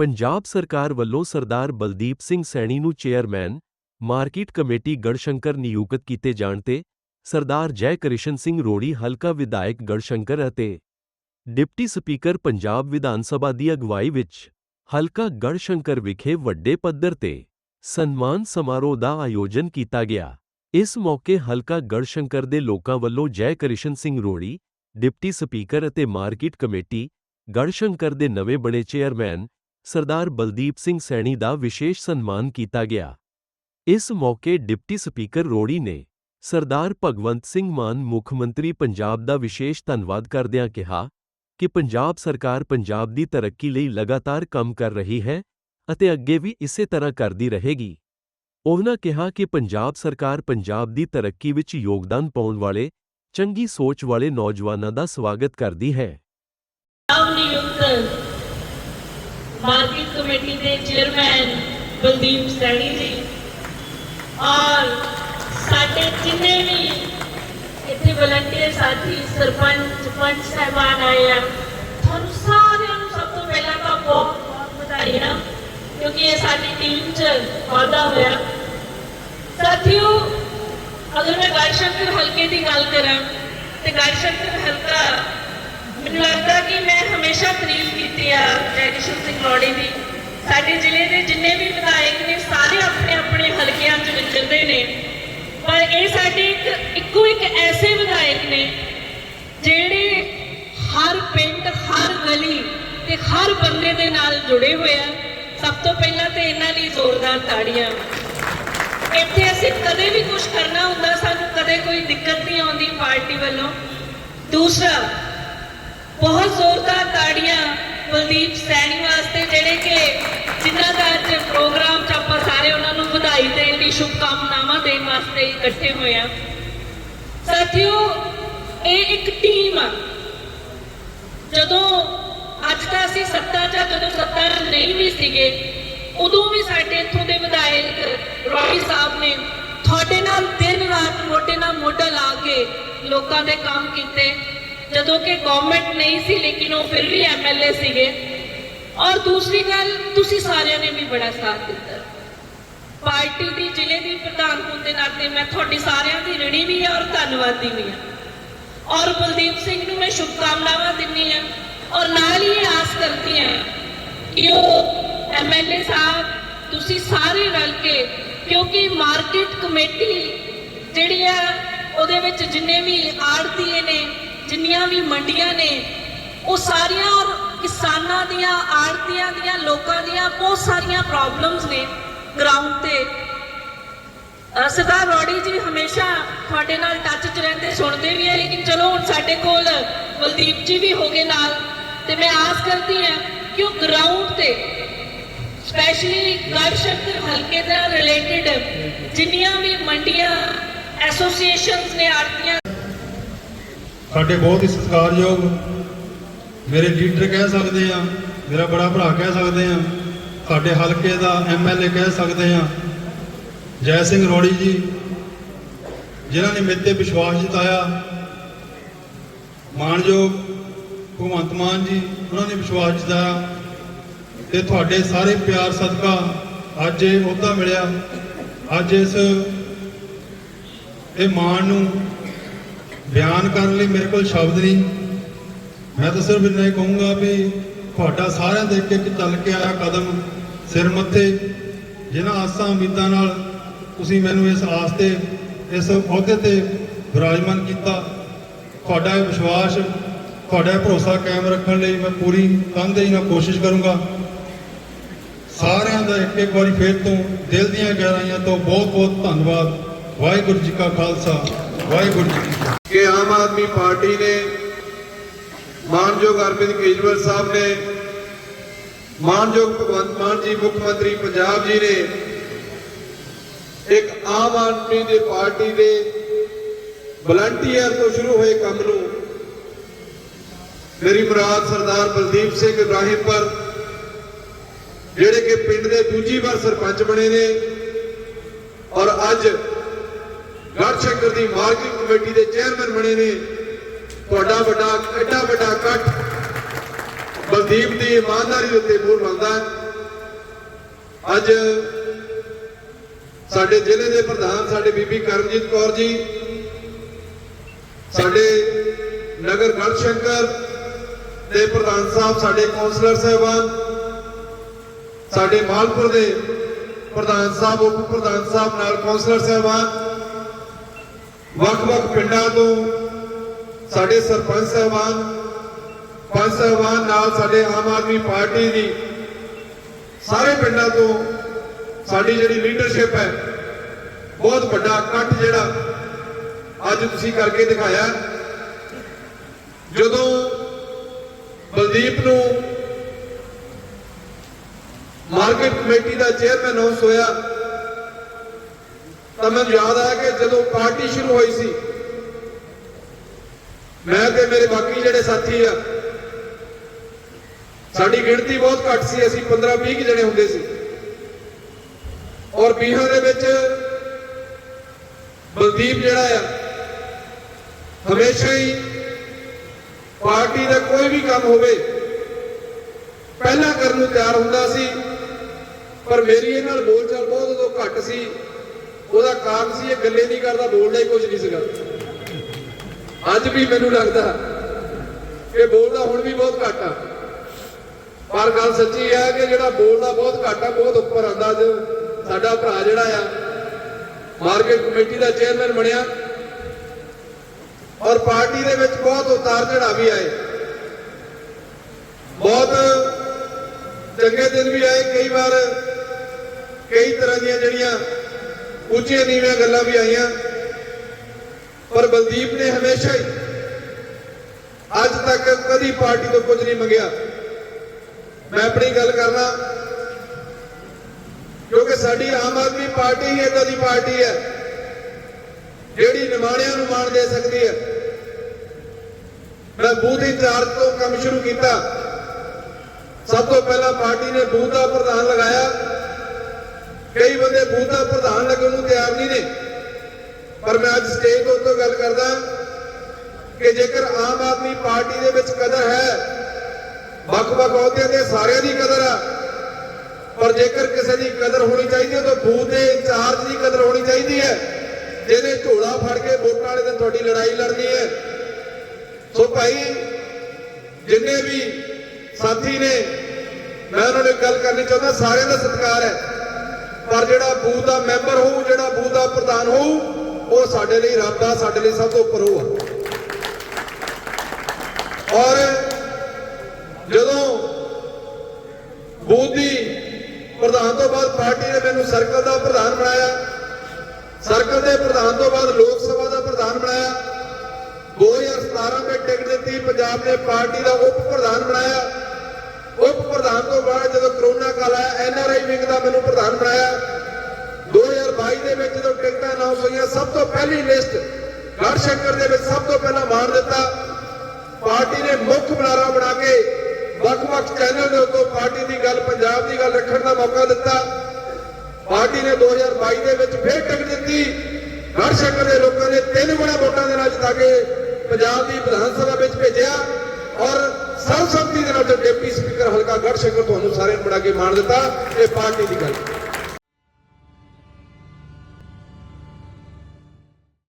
ਪੰਜਾਬ ਸਰਕਾਰ ਵੱਲੋਂ ਸਰਦਾਰ ਬਲਦੀਪ ਸਿੰਘ ਸੈਣੀ ਨੂੰ ਚੇਅਰਮੈਨ, ਮਾਰਕੀਟ ਕਮੇਟੀ ਗੜਸ਼ੰਕਰ ਨਿਯੁਕਤ ਕੀਤੇ ਜਾਣ ਤੇ ਸਰਦਾਰ ਜੈ ਕ੍ਰਿਸ਼ਨ ਸਿੰਘ ਰੋੜੀ, ਹਲਕਾ ਵਿਧਾਇਕ ਗੜਸ਼ੰਕਰ ਅਤੇ ਡਿਪਟੀ ਸਪੀਕਰ ਪੰਜਾਬ ਵਿਧਾਨ ਸਭਾ ਦੀ ਅਗਵਾਈ ਵਿੱਚ ਹਲਕਾ ਗੜਸ਼ੰਕਰ ਵਿਖੇ ਵੱਡੇ ਪੱਧਰ ਤੇ ਸਨਮਾਨ ਸਮਾਰੋਹ ਦਾ ਆਯੋਜਨ ਕੀਤਾ ਗਿਆ। ਇਸ ਮੌਕੇ ਹਲਕਾ ਗੜਸ਼ੰਕਰ ਦੇ ਲੋਕਾਂ ਵੱਲੋਂ ਜੈ ਕ੍ਰਿਸ਼ਨ ਸਿੰਘ ਰੋੜੀ, ਡਿਪਟੀ ਸਪੀਕਰ ਅਤੇ ਮਾਰਕੀਟ ਕਮੇਟੀ ਗੜਸ਼ੰਕਰ ਦੇ ਨਵੇਂ ਬਣੇ ਚੇਅਰਮੈਨ ਸਰਦਾਰ ਬਲਦੀਪ ਸਿੰਘ ਸੈਣੀ ਦਾ ਵਿਸ਼ੇਸ਼ ਸਨਮਾਨ ਕੀਤਾ ਗਿਆ। ਇਸ ਮੌਕੇ ਡਿਪਟੀ ਸਪੀਕਰ ਰੋੜੀ ਨੇ ਸਰਦਾਰ ਭਗਵੰਤ ਸਿੰਘ ਮਾਨ, ਮੁੱਖ ਮੰਤਰੀ ਪੰਜਾਬ ਦਾ ਵਿਸ਼ੇਸ਼ ਧੰਨਵਾਦ ਕਰਦਿਆਂ ਕਿਹਾ ਕਿ ਪੰਜਾਬ ਸਰਕਾਰ ਪੰਜਾਬ ਦੀ ਤਰੱਕੀ ਲਈ ਲਗਾਤਾਰ ਕੰਮ ਕਰ ਰਹੀ ਹੈ ਅਤੇ ਅੱਗੇ ਵੀ ਇਸੇ ਤਰ੍ਹਾਂ ਕਰਦੀ ਰਹੇਗੀ। ਉਹਨਾਂ ਕਿਹਾ ਕਿ ਪੰਜਾਬ ਸਰਕਾਰ ਪੰਜਾਬ ਦੀ ਤਰੱਕੀ ਵਿੱਚ ਯੋਗਦਾਨ ਪਾਉਣ ਵਾਲੇ, ਚੰਗੀ ਸੋਚ ਵਾਲੇ ਨੌਜਵਾਨਾਂ ਦਾ ਸਵਾਗਤ ਕਰਦੀ ਹੈ। ਨਵਨਿਯੁਕਤ ਮਾਰਕੀਟ ਕਮੇਟੀ ਦੇ ਚੇਅਰਮੈਨ ਬਲਦੀਪ ਸੈਣੀ ਜੀ। ਔਰ ਸਾਡੇ ਜਿੰਨੇ ਵੀ ਇੱਥੇ ਵਲੰਟੀਅਰ ਸਾਥੀ, ਸਰਪੰਚ, ਪੰਚ ਸਾਹਿਬਾਨ ਆਏ ਆ, ਤੁਹਾਨੂੰ ਸਾਰਿਆਂ ਨੂੰ ਸਭ ਤੋਂ ਪਹਿਲਾਂ ਤਾਂ ਬਹੁਤ ਬਹੁਤ ਵਧਾਈਆਂ ਕਿਉਂਕਿ ਇਹ ਸਾਡੀ ਟੀਮ 'ਚ ਵਾਧਾ ਹੋਇਆ। ਸਾਥੀਓ, ਅਗਰ ਮੈਂ ਗਾਇਸ਼ੰਕਰ ਹਲਕੇ ਦੀ ਗੱਲ ਕਰਾਂ, ਤੇ ਗਾਇਸ਼ੰਕਰ ਹਲਕਾ ਮੈਨੂੰ ਲੱਗਦਾ ਕਿ ਮੈਂ ਹਮੇਸ਼ਾ ਤਾਰੀਫ ਕੀਤੀ ਆ ਜੈਕਿਸ਼ਨ ਸਿੰਘ ਲੋੜੀ ਦੀ। ਸਾਡੇ ਜ਼ਿਲ੍ਹੇ ਦੇ ਜਿੰਨੇ ਵੀ ਵਿਧਾਇਕ ਨੇ, ਸਾਰੇ ਆਪਣੇ ਆਪਣੇ ਹਲਕਿਆਂ 'ਚ ਵਿਚਰਦੇ ਨੇ। ਪਰ ਇਹ ਸਾਡੇ ਇੱਕ, ਇੱਕੋ ਇੱਕ ਐਸੇ ਵਿਧਾਇਕ ਨੇ, ਜਿਹੜੇ ਹਰ ਪਿੰਡ, ਹਰ ਗਲੀ ਤੇ ਹਰ ਬੰਦੇ ਦੇ ਨਾਲ ਜੁੜੇ ਹੋਏ ਆ। ਸਭ ਤੋਂ ਪਹਿਲਾਂ ਤੇ ਇਹਨਾਂ ਲਈ ਜ਼ੋਰਦਾਰ ਤਾੜੀਆਂ। ਇੱਥੇ ਅਸੀਂ ਕਦੇ ਵੀ ਕੁਝ ਕਰਨਾ ਹੁੰਦਾ, ਸਾਨੂੰ ਕਦੇ ਕੋਈ ਦਿੱਕਤ ਨਹੀਂ ਆਉਂਦੀ ਪਾਰਟੀ ਵੱਲੋਂ। ਦੂਸਰਾ ਬਹੁਤ ਜ਼ੋਰਦਾਰ ਤਾੜੀਆਂ ਬਲਦੀਪ ਸੈਣੀ ਵਾਸਤੇ, ਜਿਹੜੇ ਕਿ ਜਿਨ੍ਹਾਂ ਦਾ ਅੱਜ ਪ੍ਰੋਗਰਾਮ ਚ ਆਪਾਂ ਸਾਰੇ ਉਹਨਾਂ ਨੂੰ ਵਧਾਈ ਦੇਣ ਲਈ ਸ਼ੁਭਕਾਮਨਾਵਾਂ ਦੇਣ ਵਾਸਤੇ ਇਕੱਠੇ ਹੋਏ ਆ ਸਾਥੀਓ, ਇਹ ਇੱਕ ਟੀਮ ਆ। ਜਦੋਂ ਅੱਜ ਤਾਂ ਅਸੀਂ ਸੱਤਾ 'ਚ ਜਦੋਂ ਸੱਤਾ 'ਚ ਨਹੀਂ ਵੀ ਸੀਗੇ, ਉਦੋਂ ਵੀ ਸਾਡੇ ਇੱਥੋਂ ਦੇ ਵਿਧਾਇਕ ਰੋਹੀ ਸਾਹਿਬ ਨੇ ਤੁਹਾਡੇ ਨਾਲ ਦਿਨ ਰਾਤ ਮੋਢੇ ਨਾਲ ਮੋਢਾ ਲਾ ਕੇ ਲੋਕਾਂ ਦੇ ਕੰਮ ਕੀਤੇ। ਜਦੋਂ ਕਿ ਗਵਰਨਮੈਂਟ ਨਹੀਂ ਸੀ, ਲੇਕਿਨ ਉਹ ਫਿਰ ਵੀ ਐਮਐਲਏ ਸੀਗੇ। ਔਰ ਦੂਸਰੀ ਗੱਲ, ਤੁਸੀਂ ਸਾਰਿਆਂ ਨੇ ਵੀ ਬੜਾ ਸਾਥ ਦਿੱਤਾ। ਪਾਰਟੀ ਦੀ, ਜ਼ਿਲ੍ਹੇ ਦੀ ਪ੍ਰਧਾਨ ਹੋਣ ਦੇ ਨਾਤੇ ਮੈਂ ਤੁਹਾਡੀ ਸਾਰਿਆਂ ਦੀ ਰਣੀ ਵੀ ਹਾਂ ਔਰ ਧੰਨਵਾਦੀ ਵੀ ਹਾਂ। ਔਰ ਬਲਦੀਪ ਸਿੰਘ ਨੂੰ ਮੈਂ ਸ਼ੁਭਕਾਮਨਾਵਾਂ ਦਿੰਦੀ ਹਾਂ ਔਰ ਨਾਲ ਹੀ ਇਹ ਆਸ ਕਰਦੀ ਹਾਂ ਕਿ ਉਹ ਐਮਐਲਏ ਸਾਹਿਬ, ਤੁਸੀਂ ਸਾਰੇ ਰਲ ਕੇ, ਕਿਉਂਕਿ ਮਾਰਕੀਟ ਕਮੇਟੀ ਜਿਹੜੀ ਆ, ਉਹਦੇ ਵਿੱਚ ਜਿੰਨੇ ਵੀ ਆੜਤੀਏ ਨੇ ਜਿੰਨੀਆਂ ਵੀ ਮੰਡੀਆਂ ਨੇ, ਉਹ ਸਾਰੀਆਂ ਔਰ ਕਿਸਾਨਾਂ ਦੀਆਂ, ਆੜਤੀਆਂ ਦੀਆਂ, ਲੋਕਾਂ ਦੀਆਂ ਬਹੁਤ ਸਾਰੀਆਂ ਪ੍ਰੋਬਲਮਸ ਨੇ ਗਰਾਊਂਡ ਤੇ। ਸਰਦਾਰ ਰੋੜੀ ਜੀ ਹਮੇਸ਼ਾ ਤੁਹਾਡੇ ਨਾਲ ਟੱਚ 'ਚ ਰਹਿੰਦੇ, ਸੁਣਦੇ ਵੀ ਆ, ਲੇਕਿਨ ਚਲੋ ਹੁਣ ਸਾਡੇ ਕੋਲ ਬਲਦੀਪ ਜੀ ਵੀ ਹੋਗੇ ਨਾਲ ਤੇ ਮੈਂ ਆਸ ਕਰਦੀ ਹਾਂ ਕਿ ਉਹ ਗਰਾਊਂਡ ਤੇ ਸਪੈਸ਼ਲੀ ਗੜਸ਼ੰਕਰ ਹਲਕੇ ਦੇ ਨਾਲ ਰਿਲੇਟਡ ਜਿੰਨੀਆਂ ਵੀ ਮੰਡੀਆਂ ਐਸੋਸੀਏਸ਼ਨਸ ਨੇ, ਆੜਤੀਆਂ ਸਾਡੇ ਬਹੁਤ ਹੀ ਸਤਿਕਾਰਯੋਗ ਮੇਰੇ ਲੀਡਰ ਕਹਿ ਸਕਦੇ ਆ ਮੇਰਾ ਬੜਾ ਭਰਾ ਕਹਿ ਸਕਦੇ ਆ ਸਾਡੇ ਹਲਕੇ ਦਾ ਐਮਐਲਏ ਕਹਿ ਸਕਦੇ ਆ ਜੈ ਸਿੰਘ ਰੋੜੀ ਜੀ, ਜਿਨ੍ਹਾਂ ਨੇ ਮੇਰੇ ਤੇ ਵਿਸ਼ਵਾਸ ਜਤਾਇਆ। ਮਾਨਯੋਗ ਭਗਵੰਤ ਮਾਨ ਜੀ, ਉਹਨਾਂ ਨੇ ਵਿਸ਼ਵਾਸ ਜਤਾਇਆ ਤੇ ਤੁਹਾਡੇ ਸਾਰੇ ਪਿਆਰ ਸਦਕਾ ਅੱਜ ਇਹ ਅਹੁਦਾ ਮਿਲਿਆ। ਅੱਜ ਇਸ ਇਹ ਮਾਣ ਨੂੰ ਬਿਆਨ ਕਰਨ ਲਈ ਮੇਰੇ ਕੋਲ ਸ਼ਬਦ ਨਹੀਂ। ਮੈਂ ਤਾਂ ਸਿਰਫ ਇੰਨਾ ਹੀ ਕਹੂੰਗਾ ਵੀ ਤੁਹਾਡਾ ਸਾਰਿਆਂ ਦੇ ਇੱਕ ਇੱਕ ਚੱਲ ਕੇ ਆਇਆ ਕਦਮ ਸਿਰ ਮੱਥੇ, ਜਿਨ੍ਹਾਂ ਆਸਾਂ ਉਮੀਦਾਂ ਨਾਲ ਤੁਸੀਂ ਮੈਨੂੰ ਇਸ ਆਸ ਤੇ, ਇਸ ਅਹੁਦੇ ਤੇ ਵਿਰਾਜਮਾਨ ਕੀਤਾ। ਤੁਹਾਡਾ ਇਹ ਵਿਸ਼ਵਾਸ, ਤੁਹਾਡਾ ਭਰੋਸਾ ਕਾਇਮ ਰੱਖਣ ਲਈ ਮੈਂ ਪੂਰੀ ਤਨਦੇਹੀ ਨਾਲ ਕੋਸ਼ਿਸ਼ ਕਰੂੰਗਾ। ਸਾਰਿਆਂ ਦਾ ਇੱਕ ਇੱਕ ਵਾਰੀ ਫੇਰ ਤੋਂ ਦਿਲ ਦੀਆਂ ਗਹਿਰਾਈਆਂ ਤੋਂ ਬਹੁਤ ਬਹੁਤ ਧੰਨਵਾਦ। ਵਾਹਿਗੁਰੂ ਜੀ ਕਾ ਖਾਲਸਾ। ਵਾਹਿਗੁਰੂ ਜੀ ਕਿ ਆਮ ਆਦਮੀ ਪਾਰਟੀ ਨੇ, ਮਾਨਯੋਗ ਅਰਵਿੰਦ ਕੇਜਰੀਵਾਲ ਸਾਹਿਬ ਨੇ, ਮਾਨਯੋਗ ਭਗਵੰਤ ਮਾਨ ਜੀ, ਮੁੱਖ ਮੰਤਰੀ ਪੰਜਾਬ ਜੀ ਨੇ, ਇੱਕ ਆਮ ਆਦਮੀ ਦੇ ਪਾਰਟੀ ਦੇ ਵਲੰਟੀਅਰ ਤੋਂ ਸ਼ੁਰੂ ਹੋਏ ਕੰਮ ਨੂੰ, ਮੇਰੀ ਮੁਰਾਦ ਸਰਦਾਰ ਬਲਦੀਪ ਸਿੰਘ ਇਬਰਾਹਿਮ ਪਰ, ਜਿਹੜੇ ਕਿ ਪਿੰਡ ਦੇ ਦੂਜੀ ਵਾਰ ਸਰਪੰਚ ਬਣੇ ਨੇ, ਔਰ ਅੱਜ ਗੜਸ਼ੰਕਰ ਦੀ ਮਾਰਕੀਟ ਕਮੇਟੀ ਦੇ ਚੇਅਰਮੈਨ ਬਣੇ ਨੇ। ਤੁਹਾਡਾ ਵੱਡਾ, ਐਡਾ ਵੱਡਾ ਇਕੱਠ ਬਲਦੀਪ ਦੀ ਇਮਾਨਦਾਰੀ ਦੇ ਉੱਤੇ ਮੋਹਰ ਲਾਉਂਦਾ ਅੱਜ ਸਾਡੇ ਜ਼ਿਲ੍ਹੇ ਦੇ ਪ੍ਰਧਾਨ, ਸਾਡੇ ਬੀਬੀ ਕਰਮਜੀਤ ਕੌਰ ਜੀ, ਸਾਡੇ ਨਗਰ ਗੜਸ਼ੰਕਰ ਦੇ ਪ੍ਰਧਾਨ ਸਾਹਿਬ, ਸਾਡੇ ਕੌਂਸਲਰ ਸਾਹਿਬਾਨ, ਸਾਡੇ ਮਾਲਪੁਰ ਦੇ ਪ੍ਰਧਾਨ ਸਾਹਿਬ, ਉਪ ਪ੍ਰਧਾਨ ਸਾਹਿਬ ਨਾਲ ਕੌਂਸਲਰ ਸਾਹਿਬਾਨ ਵੱਖ-ਵੱਖ ਪਿੰਡਾਂ ਤੋਂ ਸਾਡੇ ਸਰਪੰਚ ਸਾਹਿਬਾਨ ਪੰਜ ਸਾਹਿਬਾਨ ਨਾਲ ਸਾਡੇ ਆਮ ਆਦਮੀ ਪਾਰਟੀ ਦੀ ਸਾਰੇ ਪਿੰਡਾਂ ਤੋਂ ਸਾਡੀ ਜਿਹੜੀ ਲੀਡਰਸ਼ਿਪ ਹੈ, ਬਹੁਤ ਵੱਡਾ ਇਕੱਠ ਜਿਹੜਾ ਅੱਜ ਤੁਸੀਂ ਕਰਕੇ ਦਿਖਾਇਆ। ਜਦੋਂ ਬਲਦੀਪ ਨੂੰ ਮਾਰਕੀਟ ਕਮੇਟੀ ਦਾ ਚੇਅਰਮੈਨ ਹਾਊਸ ਹੋਇਆ ਤਾਂ ਮੈਨੂੰ ਯਾਦ ਆਇਆ ਕਿ ਜਦੋਂ ਪਾਰਟੀ ਸ਼ੁਰੂ ਹੋਈ ਸੀ, ਮੈਂ ਤੇ ਮੇਰੇ ਬਾਕੀ ਜਿਹੜੇ ਸਾਥੀ ਆ, ਸਾਡੀ ਗਿਣਤੀ ਬਹੁਤ ਘੱਟ ਸੀ, ਅਸੀਂ 15 20 ਜਣੇ ਹੁੰਦੇ ਸੀ। ਔਰ ਬੀਹਾਂ ਦੇ ਵਿੱਚ ਬਲਦੀਪ ਜਿਹੜਾ ਆ, ਹਮੇਸ਼ਾ ਹੀ ਪਾਰਟੀ ਦਾ ਕੋਈ ਵੀ ਕੰਮ ਹੋਵੇ, ਪਹਿਲਾਂ ਕਰਨ ਨੂੰ ਤਿਆਰ ਹੁੰਦਾ ਸੀ, ਪਰ ਮੇਰੀ ਇਹ ਨਾਲ ਬੋਲਚਾਲ ਬਹੁਤ ਉਦੋਂ ਘੱਟ ਸੀ। ਉਹਦਾ ਕਾਰਨ ਸੀ ਇਹ ਗੱਲੇ ਨਹੀਂ ਕਰਦਾ, ਬੋਲਦਾ ਹੀ ਕੁਝ ਨਹੀਂ ਸੀਗਾ। ਅੱਜ ਵੀ ਮੈਨੂੰ ਲੱਗਦਾ ਕਿ ਬੋਲਦਾ ਹੁਣ ਵੀ ਬਹੁਤ ਘੱਟ ਆ। ਪਰ ਗੱਲ ਸੱਚੀ ਹੈ ਕਿ ਜਿਹੜਾ ਬੋਲਦਾ ਬਹੁਤ ਘੱਟ ਆ, ਬਹੁਤ ਉੱਪਰ ਆਂਦਾ ਸਾਡਾ ਭਰਾ ਜਿਹੜਾ ਆ, ਮਾਰਕੀਟ ਕਮੇਟੀ ਦਾ ਚੇਅਰਮੈਨ ਬਣਿਆ। ਔਰ ਪਾਰਟੀ ਦੇ ਵਿੱਚ ਬਹੁਤ ਉਤਾਰ ਚੜਾਅ ਵੀ ਆਏ। ਬਹੁਤ ਚੰਗੇ ਦਿਨ ਵੀ ਆਏ, ਕਈ ਵਾਰ ਕਈ ਤਰ੍ਹਾਂ ਦੀਆਂ ਜਿਹੜੀਆਂ ਉੱਚੀਆਂ ਨੀਵੀਆਂ ਗੱਲਾਂ ਵੀ ਆਈਆਂ, ਪਰ ਬਲਦੀਪ ਨੇ ਹਮੇਸ਼ਾ ਹੀ ਅੱਜ ਤੱਕ ਕਦੀ ਪਾਰਟੀ ਤੋਂ ਕੁਝ ਨਹੀਂ ਮੰਗਿਆ। ਮੈਂ ਆਪਣੀ ਗੱਲ ਕਰਨਾ ਕਿਉਂਕਿ ਸਾਡੀ ਆਮ ਆਦਮੀ ਪਾਰਟੀ ਹੀ ਏਦਾਂ ਦੀ ਪਾਰਟੀ ਹੈ, ਜਿਹੜੀ ਨਿਮਾਣਿਆਂ ਨੂੰ ਮਾਣ ਦੇ ਸਕਦੀ ਹੈ। ਮੈਂ ਬੂਥ ਇੰਚਾਰਜ ਤੋਂ ਕੰਮ ਸ਼ੁਰੂ ਕੀਤਾ। ਸਭ ਤੋਂ ਪਹਿਲਾਂ ਪਾਰਟੀ ਨੇ ਬੂਥ ਦਾ ਪ੍ਰਧਾਨ ਲਗਾਇਆ। ਕਈ ਬੰਦੇ ਬੂਥ ਦਾ ਪ੍ਰਧਾਨ ਲੱਗਣ ਨੂੰ ਤਿਆਰ ਨਹੀਂ ਨੇ। ਪਰ ਮੈਂ ਅੱਜ ਸਟੇਜ ਤੋਂ ਉੱਤੇ ਗੱਲ ਕਰਦਾ ਕਿ ਜੇਕਰ ਆਮ ਆਦਮੀ ਪਾਰਟੀ ਦੇ ਵਿੱਚ ਕਦਰ ਹੈ, ਵੱਖ-ਵੱਖ ਅਹੁਦਿਆਂ ਤੇ ਸਾਰਿਆਂ ਦੀ ਕਦਰ ਆ, ਪਰ ਜੇਕਰ ਕਿਸੇ ਦੀ ਕਦਰ ਹੋਣੀ ਚਾਹੀਦੀ ਹੈ, ਤਾਂ ਬੂਥ ਦੇ ਇੰਚਾਰਜ ਦੀ ਕਦਰ ਹੋਣੀ ਚਾਹੀਦੀ ਹੈ ਜਿਹਨੇ ਝੋਲਾ ਫੜ ਕੇ ਵੋਟਾਂ ਵਾਲੇ ਦਿਨ ਤੁਹਾਡੀ ਲੜਾਈ ਲੜਨੀ ਹੈ। ਸੋ ਭਾਈ, ਜਿੰਨੇ ਵੀ ਸਾਥੀ ਨੇ, ਮੈਂ ਉਹਨਾਂ ਨੂੰ ਇੱਕ ਗੱਲ ਕਰਨੀ ਚਾਹੁੰਦਾ, ਸਾਰਿਆਂ ਦਾ ਸਤਿਕਾਰ ਹੈ। ਪਰ ਜਿਹੜਾ ਬੂਥ ਦਾ ਮੈਂਬਰ ਹੋਊ, ਜਿਹੜਾ ਬੂਥ ਦਾ ਪ੍ਰਧਾਨ ਹੋਊ, ਉਹ ਸਾਡੇ ਲਈ ਰੱਬ ਦਾ, ਸਾਡੇ ਲਈ ਸਭ ਤੋਂ ਉੱਪਰ ਹੋਊ ਔਰ ਜਦੋਂ ਬੂਥ ਦੀ ਪ੍ਰਧਾਨ ਤੋਂ ਬਾਅਦ ਪਾਰਟੀ ਨੇ ਮੈਨੂੰ ਸਰਕਲ ਦਾ ਪ੍ਰਧਾਨ ਬਣਾਇਆ, ਸਰਕਲ ਦੇ ਪ੍ਰਧਾਨ ਤੋਂ ਬਾਅਦ ਲੋਕ ਸਭਾ ਦਾ ਪ੍ਰਧਾਨ ਬਣਾਇਆ 2017 ਵਿੱਚ ਟਿਕਟ ਦਿੱਤੀ, ਪੰਜਾਬ ਨੇ ਪਾਰਟੀ ਦਾ ਉਪ ਪ੍ਰਧਾਨ ਬਣਾਇਆ ਉਪ ਪ੍ਰਧਾਨ ਤੋਂ ਬਾਅਦ ਜਦੋਂ ਕਰੋਨਾ ਕਾਲ ਆਇਆ ਐਨ ਆਰ ਆਈ ਵਿੰਗ ਦਾ ਮੈਨੂੰ ਪ੍ਰਧਾਨ ਬਣਾਇਆ। 2022 ਦੇ ਵਿੱਚ ਜਦੋਂ ਟਿਕਟਾਂ ਅਨਾਉਂਸ ਹੋਈਆਂ, ਸਭ ਤੋਂ ਪਹਿਲੀ ਲਿਸਟ ਗੜਸ਼ੰਕਰ ਦੇ ਵਿੱਚ ਸਭ ਤੋਂ ਪਹਿਲਾਂ ਮਾਰ ਦਿੱਤਾ। ਪਾਰਟੀ ਨੇ ਮੁੱਖ ਬੁਲਾਰਾ ਬਣਾ ਕੇ ਵੱਖ-ਵੱਖ ਚੈਨਲ ਦੇ ਉੱਤੇ ਪਾਰਟੀ ਦੀ ਗੱਲ, ਪੰਜਾਬ ਦੀ ਗੱਲ ਰੱਖਣ ਦਾ ਮੌਕਾ ਦਿੱਤਾ। ਪਾਰਟੀ ਨੇ 2022 ਦੇ ਵਿੱਚ ਫੇਰ ਟਿਕਟ ਦਿੱਤੀ। ਗੜਸ਼ੰਕਰ ਦੇ ਲੋਕਾਂ ਨੇ ਤਿੰਨ ਗੁਣਾ ਵੋਟਾਂ ਦੇ ਨਾਲ ਜਿਤਾ ਕੇ ਪੰਜਾਬ ਦੀ ਵਿਧਾਨ ਸਭਾ ਵਿੱਚ ਭੇਜਿਆ ਔਰ ਸਰਬਸੰਮਤੀ ਦੇ ਨਾਲ ਜੋ ਡਿਪਟੀ ਸਪੀਕਰ ਹਲਕਾ ਗੜਸ਼ੰਕਰ ਤੁਹਾਨੂੰ ਸਾਰਿਆਂ ਨੂੰ ਬੜਾ ਕੇ ਮਾਣ ਦਿੱਤਾ, ਇਹ ਪਾਰਟੀ ਦੀ ਗੱਲ।